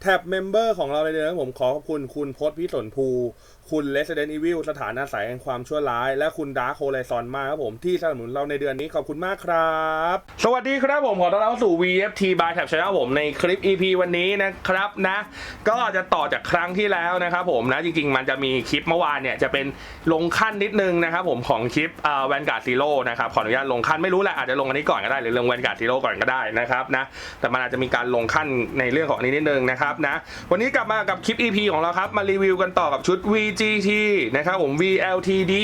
แท็บเมมเบอร์ของเราในเดือนนี้ผมขอขอบคุณคุณพศพิสนภู คุณ Resident Evil สถานอาศัยแห่งความชั่วร้าย และคุณดาร์คโฮไลซอนมากครับผมที่สนับสนุนเราในเดือนนี้ขอบคุณมากครับ สวัสดีครับผมขอต้อนรับสู่ VFT by Tab Channel ผมในคลิป EP วันนี้นะครับนะ ก็จะต่อจากครั้งที่แล้วนะครับผมนะจริงๆ มันจะมีคลิปเมื่อวานเนี่ยจะเป็นลงขั้นนิดนึงนะครับผมของคลิปแวนการ์ดซีโร่นะครับขออนุญาตลงขั้นไม่รู้แหละอาจจะลงอันนี้ก่อนก็ได้หรือลงแวนการ์ดซีโร่ก่อนก็ได้นะครับนะแต่มันอาจจะมีการลงขั้นในเรื่องของอันนี้นิดนึงนะครับนะวันนี้กลับมากับคลิป EP ของเราครับ มารีวิวกันต่อกับชุด VGT นะครับผม VLTD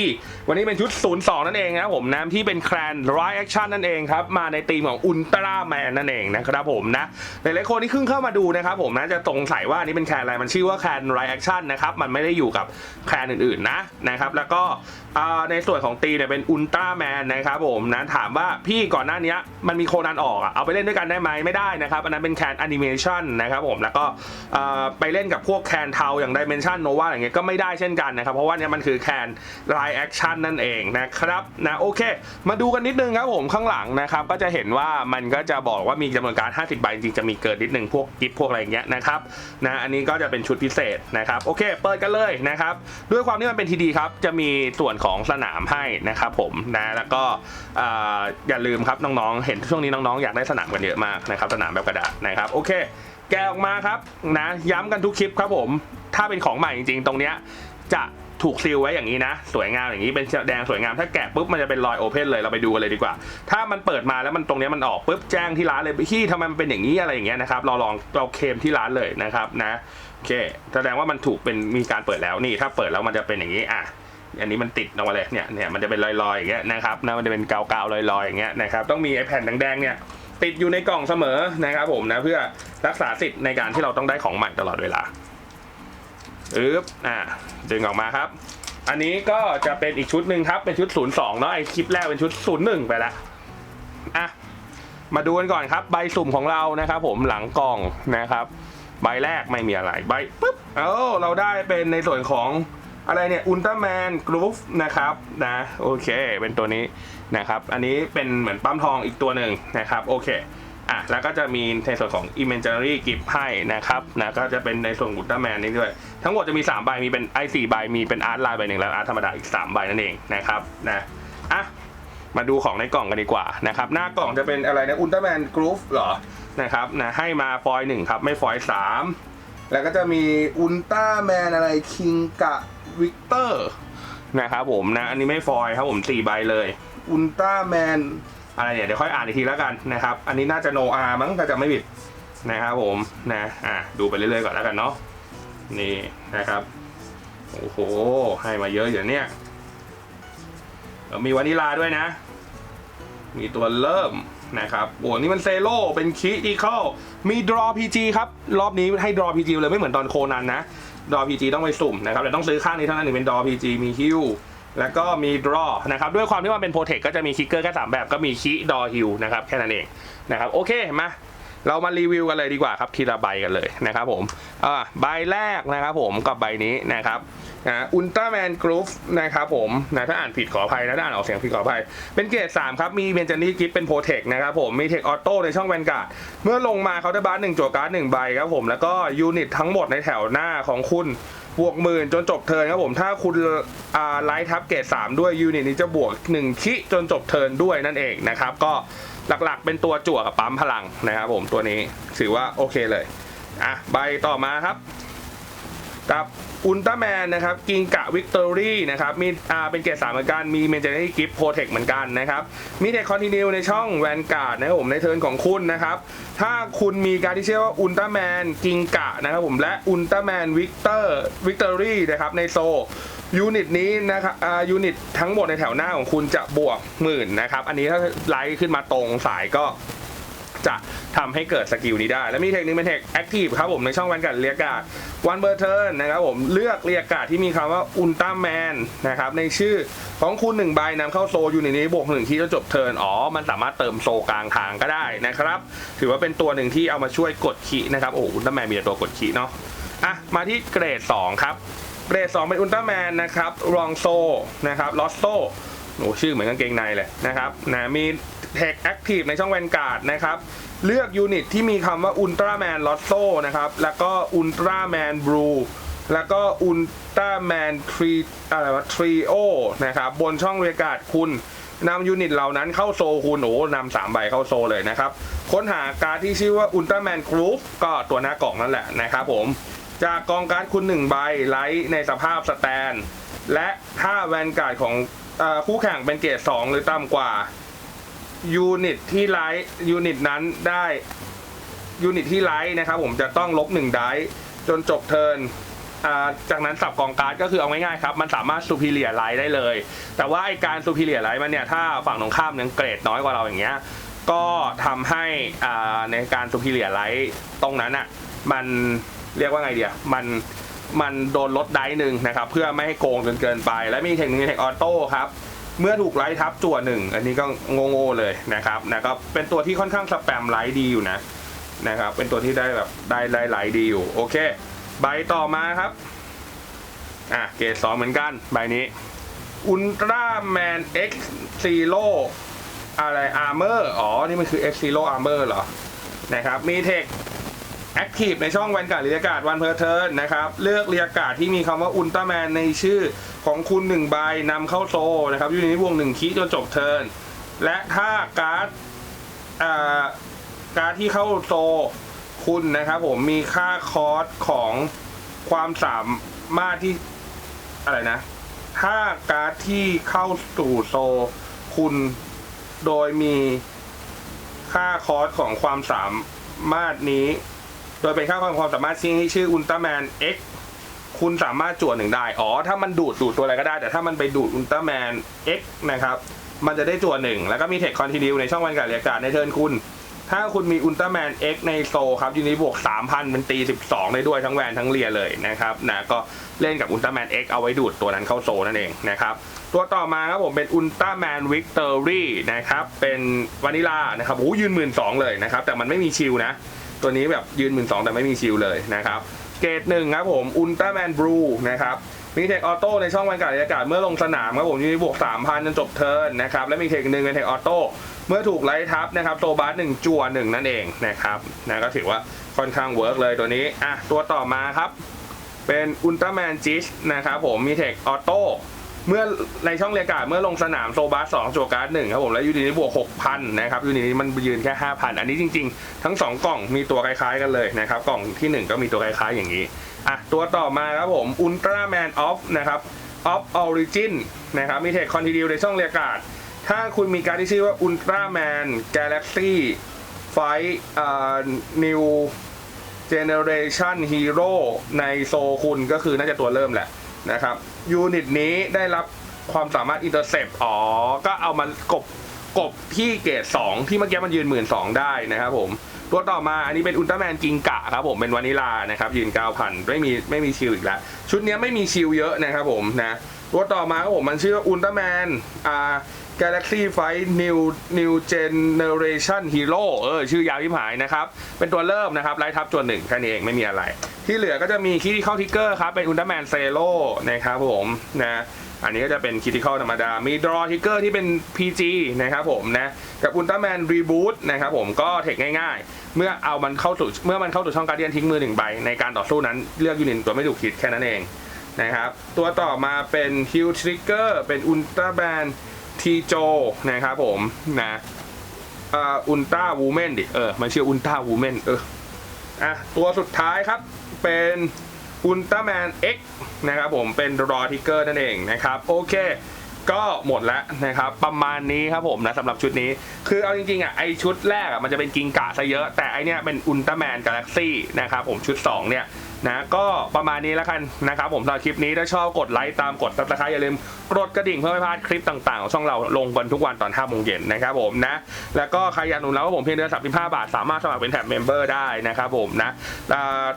วันนี้เป็นชุด 02 นั่นเองนะครับผมนะที่เป็นแคลนไรแอคชั่นนั่นเองครับ มาในธีมของอุลตร้าแมนนั่นเองนะครับผมนะหลายๆคนที่เพิ่งเข้ามาดูนะครับผมนะจะสงสัยว่านนี้เป็นแคลนอะไรมันชื่อว่าแคลนไรแอคชั่นนะครับมันไม่ได้อยู่กับแคลนอื่นๆนะนะครับแล้วก็ในส่วนของตีเนี่ยเป็นอุลตร้าแมนนะครับผมนะถามว่าพี่ก่อนหน้านี้มันมีโคนันออกอะเอาไปเล่นด้วยกันได้ไหมไม่ได้นะครับอันนั้นเป็นแคนแอนิเมชันนะครับผมแล้วก็ไปเล่นกับพวกแคนเทาอย่างดิเมนชันโนวาอย่างเงี้ยก็ไม่ได้เช่นกันนะครับ เพราะว่าเนี่ยมันคือแคนไลแอคชั่นนั่นเองนะครับนะโอเค มาดูกันนิดนึงครับผมข้างหลังนะครับ ก็จะเห็นว่ามันก็จะบอกว่ามีจำนวนการ 50 ใบจริงจะมีเกินนิดนึงพวกกิฟพวกอะไรเงี้ยนะครับนะอันนี้ก็จะเป็นชุดพิเศษนะครับโอเค เปิดกันเลยนะครับด้วยความที่มันเป็นทีดีครับจะมีส่วนของสนามให้นะครับผมนะแล้วก็อย่าลืมครับน้องๆเห็นช่วงนี้น้องๆอยากได้สนามกันเยอะมากนะครับสนามแบบกระดาษนะครับโอเค แกะออกมาครับนะย้ำกันทุกคลิปครับผม ถ้าเป็นของใหม่จริงๆ ตรงเนี้ยจะถูกซีลไว้อย่างนี้นะ สวยงามอย่างนี้เป็นแดงสวยงามถ้าแกะปุ๊บมันจะเป็นรอยโอเพนเลยเราไปดูกันเลยดีกว่า ถ้ามันเปิดมาแล้วมันตรงนี้มันออกปุ๊บแจ้งที่ร้านเลยพี่ทำไมมันเป็นอย่างนี้อะไรอย่างเงี้ยนะครับเราลองเราเคมที่ร้านเลยนะครับนะโอเคแสดงว่ามันถูกเป็นมีการเปิดแล้วนี่ ถ้าเปิดแล้วมันจะเป็นอย่างนี้อะอันนี้มันติดออกมาเลยเนี่ยเนี่ยมันจะเป็นรอยๆอย่างเงี้ยนะครับนะมันจะเป็นกาวๆลอยๆอย่างเงี้ยนะครับต้องมีไอแผ่นแดงๆเนี่ย ติดอยู่ในกล่องเสมอนะครับผมนะเพื่อรักษาสิทธิ์ในการที่เราต้องได้ของใหม่ตลอดเวลาอึ๊บอ่าดึงออกมาครับ อันนี้ก็จะเป็นอีกชุดหนึ่งครับ เป็นชุด 02เนาะไอคลิปแรกเป็นชุด 01 ไปล้วอะมาดูกันก่อนครับ ใบสุ่มของเรานะครับ ผมหลังกล่องนะครับ ใบแรกไม่มีอะไรใบปุ๊บเอ้าเราได้เป็นในส่วนของ อะไรเนี่ยอุลตร้าแมนกรุ๊ฟนะครับนะโอเค เป็นตัวนี้นะครับ อันนี้เป็นเหมือนปั๊มทองอีกตัวหนึ่งนะครับโอเคอะแล้วก็จะมีในส่วนของ Imaginary Gift ให้นะครับนะก็จะเป็นในส่วนอุลตร้าแมนนี้ด้วย ทั้งหมดจะมี 3 ใบมีเป็น i 4ใบมีเป็นอาร์ตไลน์ใบหนึ่งแล้วอาร์ตธรรมดาอีก 3 ใบนั่นเองนะครับนะอะมาดูของในกล่องกันดีกว่านะครับหน้ากล่องจะเป็นอะไรนะอุลตร้าแมนกรูฟเหรอนะครับนะให้มาฟอยหนึ่งครับไม่ฟอยสามแล้วก็จะมีอุลตร้าแมนอะไรคิงกะ วิกเตอร์นะครับผมนะ อันนี้ไม่ฟอยล์ครับผมสี่ใบเลยอุลตร้าแมนอะไรเนี่ยเดี๋ยวค่อยอ่านอีกทีแล้วกันนะครับ อันนี้น่าจะโนอามั้งถ้าจะไม่ผิดนะครับผมนะอะดูไปเรื่อยๆก่อนแล้วกันเนาะนี่นะครับโอ้โหให้มาเยอะอย่างเนี้ยแล้วมีวานิลาด้วยนะ มีตัวเริ่มนะครับโอ้นี่มันเซโลเป็นคิอีเข้ามีดรอพีจีครับ รอบนี้ให้ดรอพีจีเลยไม่เหมือนตอนโคนันนะ ดอพีจีต้องไปสุ่มนะครับแต่ต้องซื้อข้างนี้เท่านั้นถึงเป็นดอพีจีมีฮิวแล้วก็มีดรอนะครับด้วยความที่มันเป็นโปรเทคก็จะมีคิกเกอร์แค่สามแบบก็มีคิดอฮิวนะครับแค่นั้นเองนะครับโอเคมาเรามารีวิวกันเลยดีกว่าครับทีละใบกันเลยนะครับผมอ่าใบแรกนะครับผมกับใบนี้นะครับ นะอุลตร้าแมนกรุ๊ฟนะครับผมนะถ้าอ่านผิดขออภัยนะถ้าอ่านออกเสียงผิดขออภัย เป็นเกรด3ครับ มีเบนจานี่กิฟเป็นโปรเทคนะครับผม มีเทคออโต้ในช่องแวนการ์ด เมื่อลงมาเขาจะบาร์หนึ่งจั่วการ์ดหนึ่งใบครับผม แล้วก็ยูนิตทั้งหมดในแถวหน้าของคุณบวกหมื่นจนจบเทิร์นครับผมถ้าคุณไลท์ทับเกรด3ด้วยยูนิตนี้จะบวก 1 คิจนจบเทิร์นด้วยนั่นเองนะครับ ก็หลักๆ เป็นตัวจั่วกับปั๊มพลังนะครับผมตัวนี้ถือว่าโอเคเลย อะใบต่อมาครับ กับอุลตร้าแมนนะครับกิงกะวิกตอรี่นะครับมีอ่าเป็นเกรดสามเหมือนกัน มีเมนเจอรี่กิฟต์โปรเทคเหมือนกันนะครับ มีเทคคอนติเนียในช่องแวนการ์ดนะครับผมในเทิร์นของคุณนะครับ ถ้าคุณมีการที่เชื่อว่าอุลตร้าแมนกิงกะนะครับผมและอุลตร้าแมนวิกเตอร์วิกตอรี่นะครับในโซยูนิตนี้นะครับอ่ายูนิตทั้งหมดในแถวหน้าของคุณจะบวกหมื่นนะครับ อันนี้ถ้าไลท์ขึ้นมาตรงสายก็ จะทำให้เกิดสกิลนี้ได้ และมีเทคนิคเป็นเทคแอคทีฟครับผมในช่องวันการเรียกการ์ดวันเบอร์เทิร์นนะครับผมเลือกเรียกการ์ดที่มีคำว่าอุลตร้าแมนนะครับในชื่อของคุณหนึ่งใบนำเข้าโซอยู่ในนี้บวกหนึ่งที่จะจบเทิร์นอ๋อมันสามารถเติมโซกลางทางก็ได้นะครับ ถือว่าเป็นตัวหนึ่งที่เอามาช่วยกดขีนะครับโอ้อุลตร้าแมนมีแต่ตัวกดขีเนาะอะมาที่เกรด 2 ครับ เกรด 2 เป็นอุลตร้าแมนนะครับรองโซนะครับลอสโซโอ้ชื่อเหมือนกางเกงในเลยนะครับนะมี เทคแอคทีฟในช่องแวนการ์ดนะครับ เลือกยูนิตที่มีคำว่าอุลตร้าแมนลอตโซนะครับ แล้วก็อุลตร้าแมนบลูแล้วก็อุลตร้าแมนทรีอะไรวะทรีโอนะครับบนช่องเรียกาศคุณนำยูนิตเหล่านั้นเข้าโซคุณโอ้นำสามใบเข้าโซเลยนะครับ ค้นหาการที่ชื่อว่าอุลตร้าแมนกรูฟก็ตัวหน้ากล่องนั่นแหละนะครับผม จากกองการ์ดคุณหนึ่งใบไลท์ในสภาพสแตน และถ้าแวนการ์ดของอคู่แข่งเป็นเกรดสองหรือต่ำกว่า ยูนิตที่ไลท์ยูนิตนั้นได้ยูนิตที่ไลท์นะครับผมจะต้องลบหนึ่งได้จนจบเทิร์นจากนั้นสับกองการ์ดก็คือเอาง่ายๆครับ มันสามารถซูพิเลียไลท์ได้เลย แต่ว่าไอการซูพิเลียไลท์มันเนี่ย ถ้าฝั่งตรงข้ามยังเกรดน้อยกว่าเราอย่างเงี้ยก็ทำให้ในการซูพิเลียไลท์ตรงนั้นอะมันเรียกว่าไงเดียมันมันโดนลดได้หนึ่งนะครับ เพื่อไม่ให้โกงจนเกินไป และมีเทคนิคเทคออโต้ครับ เมื่อถูกไลท์ทับจั่วหนึ่งอันนี้ก็โง่ๆเลยนะครับนะก็เป็นตัวที่ค่อนข้างสแปมไลท์ดีอยู่นะนะครับ เป็นตัวที่ได้แบบได้ได้ไลท์ดีอยู่โอเค ใบต่อมาครับอะเกรดสองเหมือนกันใบนี้อุลตร้าแมนเอ็กซ์ซีโร่อะไรอาร์เมอร์อ๋อ นี่มันคือ X Zero Armor เหรอนะครับมีเทค แอคทีฟในช่องแวนการ์ดเรียกาศวันเพอร์เทิร์นนะครับเลือกเรียกาศที่มีคำว่าอุลตร้าแมนในชื่อของคุณหนึ่งใบนำเข้าโซนะครับอยู่ในวงหนึ่งคีจนจบเทิร์นและถ้าการ์ดการ์ดที่เข้าโซคุณนะครับผมมีค่าคอสของความสามารถที่อะไรนะ ถ้าการ์ดที่เข้าสู่โซคุณโดยมีค่าคอสของความสามารถนี้ โดยเป็นค่าความสามารถที่ชื่ออุลตร้าแมน X คุณสามารถจวดหนึ่งได้ อ๋อ ถ้ามันดูดดูดตัวอะไรก็ได้ แต่ถ้ามันไปดูดอุลตร้าแมน X นะครับ มันจะได้จวดหนึ่ง แล้วก็มีเทคคอนติเนียในช่องวันการเรียกการในเทิร์นคุณ ถ้าคุณมีอุลตร้าแมน X ในโซลครับยูนิบวก3,000เป็นตี 12 ได้ด้วยทั้งแวนทั้งเรียเลยนะครับ นะ ก็เล่นกับอุลตร้าแมน X เอาไว้ดูดตัวนั้นเข้าโซลนั่นเองนะครับ ตัวต่อมาครับผมเป็นอุลตร้าแมนวิกเตอรี่นะครับ เป็นวานิลานะครับโอ้ยืนหมื่นสองเลยนะครับ แต่มันไม่มีชิลนะ ตัวนี้แบบยืนหมื่นสองแต่ไม่มีชิลเลยนะครับ เกรดหนึ่งครับผมอุลตร้าแมนบลูนะครับมีเทคออโต้ในช่องวันการอากาศเมื่อลงสนามครับผมยูนิบวก3,000จนจบเทิร์นนะครับและมีเทคหนึ่งเป็นเทคออโต้เมื่อถูกไล่ทับนะครับโซบาร์หนึ่งจั่วหนึ่งนั่นเองนะครับนะก็ถือว่าค่อนข้างเวิร์กเลยตัวนี้อะตัวต่อมาครับ เป็นอุลตร้าแมนจิชนะครับผมมีเทคออโต้ เมื่อในช่องเรียกการ์ดเมื่อลงสนามโซบาร์สองจั่วการ์ดหนึ่งครับผมและยูนิตนี้บวก6,000นนะครับยูนิตนี้มันยืนแค่5,000อันนี้จริง ๆ ทั้ง2กล่องมีตัวคล้ายๆกันเลยนะครับกล่องที่หนึ่1ก็มีตัวคล้ายๆอย่างนี้อะตัวต่อมาครับผมอุลตร้าแมนออฟนะครับออฟออริจินนะครับมีเทคคอนติเนียในช่องเรียกการ์ดถ้าคุณมีการที่ชื่อว่าอุลตร้าแมนกาแล็กซี่ไฟอ่านิว Generation Hero ในโซคุณก็คือน่าจะตัวเริ่มแหละ นะครับยูนิตนี้ได้รับความสามารถอินเตอร์เซปอ๋อ ก็เอามันกบกบที่เกรด2 ที่เมื่อกี้มันยืนหมื่นสองได้นะครับผม ตัวต่อมาอันนี้เป็นอุลตร้าแมนกิงกะครับผมเป็นวานิลานะครับ ยืน 9,000 ไม่มีไม่มีชิลอีกแล้ว ชุดนี้ไม่มีชิลเยอะนะครับผมนะ ตัวต่อมาครับผมมันชื่อว่าอุลตร้าแมนอ่า Galaxy Fight New New Generation Hero เออชื่อยาวที่หายนะครับ เป็นตัวเริ่มนะครับไล่ทับตัวหนึ่งแค่นี้เองไม่มีอะไร ที่เหลือก็จะมีคิดที่เข้าทิกเกอร์ครับ เป็นอุลตร้าแมนเซโ o นะครับผมนะอันนี้ก็จะเป็นคิติคอลธรรมดา มีดรอทิกเกอร์ที่เป็น PG นะครับผมนะ กับอุลตร้าแมนรีบูตนะครับผมก็เทคง่ายๆ เมื่อเอามันเข้าสู่เมื่อมันเข้าสู่ช่องการเดียนทิ้งมือหนึ่งใบ ในการต่อสู้นั้นเลือกยูนิตตัวไม่ถูกคิดแค่นั้นเองนะครับ ตัวต่อมาเป็นฮิลทริกเกอร์เป็นอุลตร้าแมน ทีโจนะครับผมนะอุลตร้าวูแมนดิเออมันชื่ออุลตร้าวูแมนเอออะตัวสุดท้ายครับเป็นอุลตร้าแมน X นะครับผมเป็นรอทิกเกอร์นั่นเองนะครับโอเค ก็หมดแล้วนะครับประมาณนี้ครับผมนะสำหรับชุดนี้ คือเอาจริงๆอะไอชุดแรกอะมันจะเป็นกิงกะซะเยอะ แต่ไอเนี้ยเป็นอุลตร้าแมนกาแล็กซี่นะครับผมชุด 2 เนี่ย นะก็ประมาณนี้แล้วกันนะครับผมสำหรับคลิปนี้ถ้าชอบกดไลค์ตามกดซับสไครต์อย่าลืมกดกระดิ่งเพื่อไม่พลาดคลิปต่างๆของช่องเราลงกันทุกวันตอน5โมงเย็นนะครับผมนะแล้วก็ใครอยากหนุนเราก็ผมเพียงเดือน35 บาท สามารถสมัครเป็นแท็บเมมเบอร์ได้นะครับผมนะ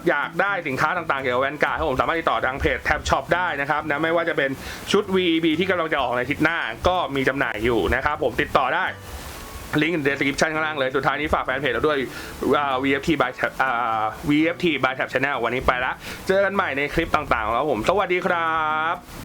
อยากได้สินค้าต่างๆเกี่ยวกับแวนการ์ดผมสามารถติดต่อทางเพจแท็บช็อปได้นะครับนะไม่ว่าจะเป็นชุด VB ที่กำลังจะออกในอาทิตย์หน้าก็มีจำหน่ายอยู่นะครับผมติดต่อได้ ลิงก์ใน description ข้างล่างเลย สุดท้ายนี้ฝากแฟนเพจเราด้วยอ่า VFT by Tab VFT by Tab Channel วันนี้ไปละ เจอกันใหม่ในคลิปต่างๆแล้วผม สวัสดีครับ